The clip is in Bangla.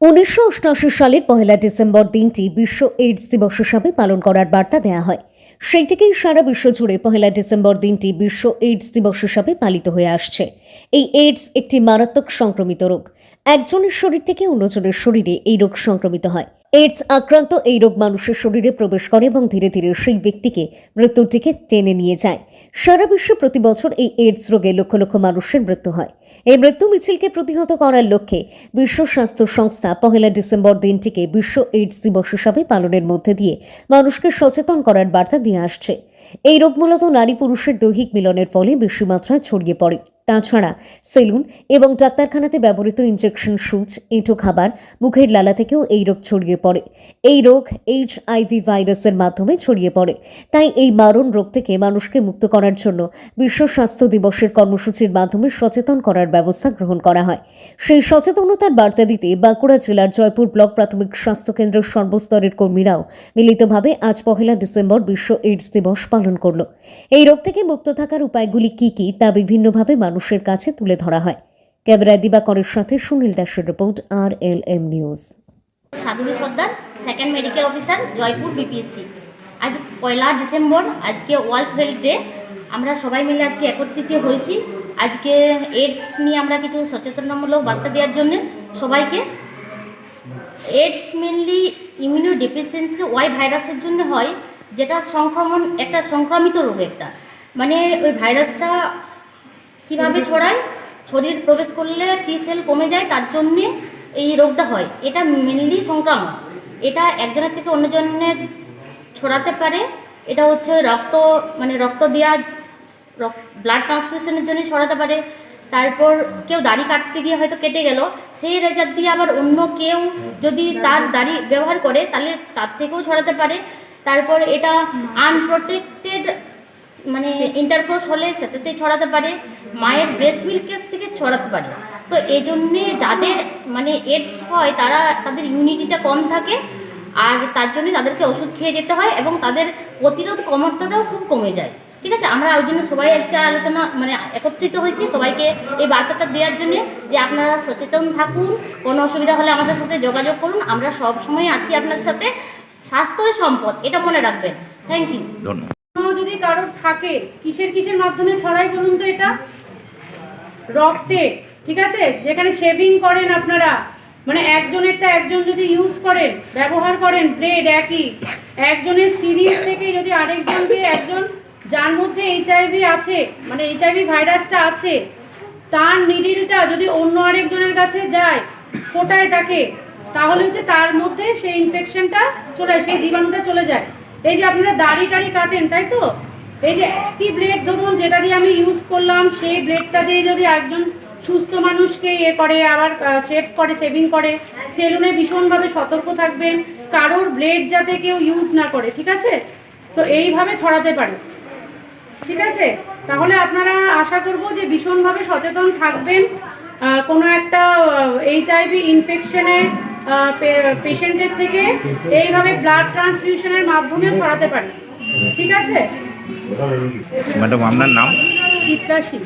উনিশশো অষ্টআশি সালের পহেলা ডিসেম্বর দিনটি বিশ্ব এইডস দিবস হিসাবে পালন করার বার্তা দেওয়া হয়। সেই থেকেই সারা বিশ্ব জুড়ে পহেলা ডিসেম্বর দিনটি বিশ্ব এইডস দিবস হিসাবে পালিত হয়ে আসছে। এই এইডস একটি মারাত্মক সংক্রমিত রোগ। একজনের শরীর থেকে অন্যজনের শরীরে এই রোগ সংক্রমিত হয়। এইডস আক্রান্ত এই রোগ মানুষের শরীরে প্রবেশ করে এবং ধীরে ধীরে সেই ব্যক্তিকে মৃত্যুর দিকে টেনে নিয়ে যায়। সারা বিশ্বে প্রতি বছর এই এইডস রোগে লক্ষ লক্ষ মানুষের মৃত্যু হয়। এই মৃত্যু মিছিলকে প্রতিহত করার লক্ষ্যে বিশ্ব স্বাস্থ্য সংস্থা পহেলা ডিসেম্বর দিনটিকে বিশ্ব এইডস দিবস হিসাবে পালনের মধ্যে দিয়ে মানুষকে সচেতন করার বার্তা দিয়ে আসছে। এই রোগ মূলত নারী পুরুষের দৈহিক মিলনের ফলে বেশি মাত্রায় ছড়িয়ে পড়ে। তাছাড়া সেলুন এবং ডাক্তারখানাতে ব্যবহৃত ইনজেকশন সুচ, এঁটো খাবার, মুখের লালা থেকেও এই রোগ ছড়িয়ে পড়ে। এই রোগ এইচ আইভি ভাইরাসের মাধ্যমে ছড়িয়ে পড়ে। তাই এই মারণ রোগ থেকে মানুষকে মুক্ত করার জন্য বিশ্ব স্বাস্থ্য দিবসের কর্মসূচির মাধ্যমে সচেতন করার ব্যবস্থা গ্রহণ করা হয়। সেই সচেতনতার বার্তা দিতে বাঁকুড়া জেলার জয়পুর ব্লক প্রাথমিক স্বাস্থ্য কেন্দ্রের সর্বস্তরের কর্মীরাও মিলিতভাবে আজ পহেলা ডিসেম্বর বিশ্ব এইডস দিবস পালন করল। এই রোগ থেকে মুক্ত থাকার উপায়গুলি কি কি তা বিভিন্নভাবে মানুষের কাছে তুলে ধরা হয়। ক্যামেরায় দিবাকরের সাথে সুনীল দাসের report R L M news. Sadhuri Sardar second medical officer Jaipur BPSC আজ পয়লা ডিসেম্বর, আজকে ওয়ার্ল্ড হেলথ ডে। আমরা সবাই মিলে আজকে একত্রিত হয়েছি। আজকে এইডস নিয়ে আমরা কিছু সচেতনমূলক বার্তা দেওয়ার জন্য সবাইকে। এইডস মেনলি ইমিউনো ডেফিসিয়েন্সি ওয়াই ভাইরাসের জন্য হয়, যেটা সংক্রমণ, একটা সংক্রামিত রোগ একটা। মানে ওই ভাইরাসটা কীভাবে ছড়ায়? শরীর প্রবেশ করলে টি সেল কমে যায়, তার জন্যে এই রোগটা হয়। এটা মেনলি সংক্রামক। এটা একজনের থেকে অন্যজনের ছড়াতে পারে। এটা হচ্ছে রক্ত মানে রক্ত দেওয়া ব্লাড ট্রান্সফিউশনের জন্য ছড়াতে পারে। তারপর কেউ দাড়ি কাটতে গিয়ে হয়তো কেটে গেল, সেই রেজার দিয়ে আবার অন্য কেউ যদি তার দাড়ি ব্যবহার করে, তাহলে তার থেকেও ছড়াতে পারে। তারপর এটা আনপ্রোটেক্টেড মানে ইন্টারকোর্স হলে সেটাতেই ছড়াতে পারে মায়ের ব্রেস্ট মিল্কের থেকে ছড়াতে পারে। তো এই জন্যে যাদের মানে এডস হয় তারা তাদের ইমিউনিটিটা কম থাকে আর তার জন্য তাদেরকে ওষুধ খেয়ে যেতে হয় এবং তাদের প্রতিরোধ ক্ষমতাটাও খুব কমে যায়। ঠিক আছে? আমরা ওই জন্য সবাই আজকে আলোচনা মানে একত্রিত হয়েছি সবাইকে এই বার্তাটা দেওয়ার জন্য যে আপনারা সচেতন থাকুন কোনো অসুবিধা হলে আমাদের সাথে যোগাযোগ করুন। আমরা সব সময় আছি আপনাদের সাথে। স্বাস্থ্যই সম্পদ এটা মনে রাখবেন। থ্যাংক ইউ ধন্যবাদ। যদি কারোর থাকে, কিসের কিসের মাধ্যমে ছড়াই বলুন তো এটা? রক্তে, ঠিক আছে? যেখানে শেভিং করেন আপনারা মানে একজনেরটা একজন যদি ইউজ করেন, ব্যবহার করেন ব্রেড একই। একজনের সিরিজ থেকে যদি আরেকজনকে একজন, যার মধ্যে এইচআইভি আছে মানে এইচআইভি ভাইরাসটা আছে, তার নিডিলটা যদি অন্য আরেকজনের কাছে যায়, ফোটায় তাকে, তাহলে হচ্ছে তার মধ্যে সেই ইনফেকশনটা চলে, সেই জীবাণুটা চলে যায়। এই যে আপনারা দাড়ি টাড়ি কাটেন, তাই তো? এই যে একই ব্লেড ধরুন, যেটা দিয়ে আমি ইউজ করলাম, সেই ব্লেডটা দিয়ে যদি একজন সুস্থ মানুষকে ইয়ে করে, আবার শেভ করে শেভিং করে, সেলুনে ভীষণভাবে সতর্ক থাকবেন। কারোর ব্লেড যাতে কেউ ইউজ না করে, ঠিক আছে? তো এইভাবে ছড়াতে পারে। ঠিক আছে? তাহলে আপনারা আশা করব যে ভীষণভাবে সচেতন থাকবেন। কোনো একটা এইচআইভি ইনফেকশনের পেশেন্টের থেকে এইভাবে ব্লাড ট্রান্সফিউশনের মাধ্যমেও ছড়াতে পারি। ঠিক আছে? ম্যাডাম আপনার নাম? চিত্রা সিং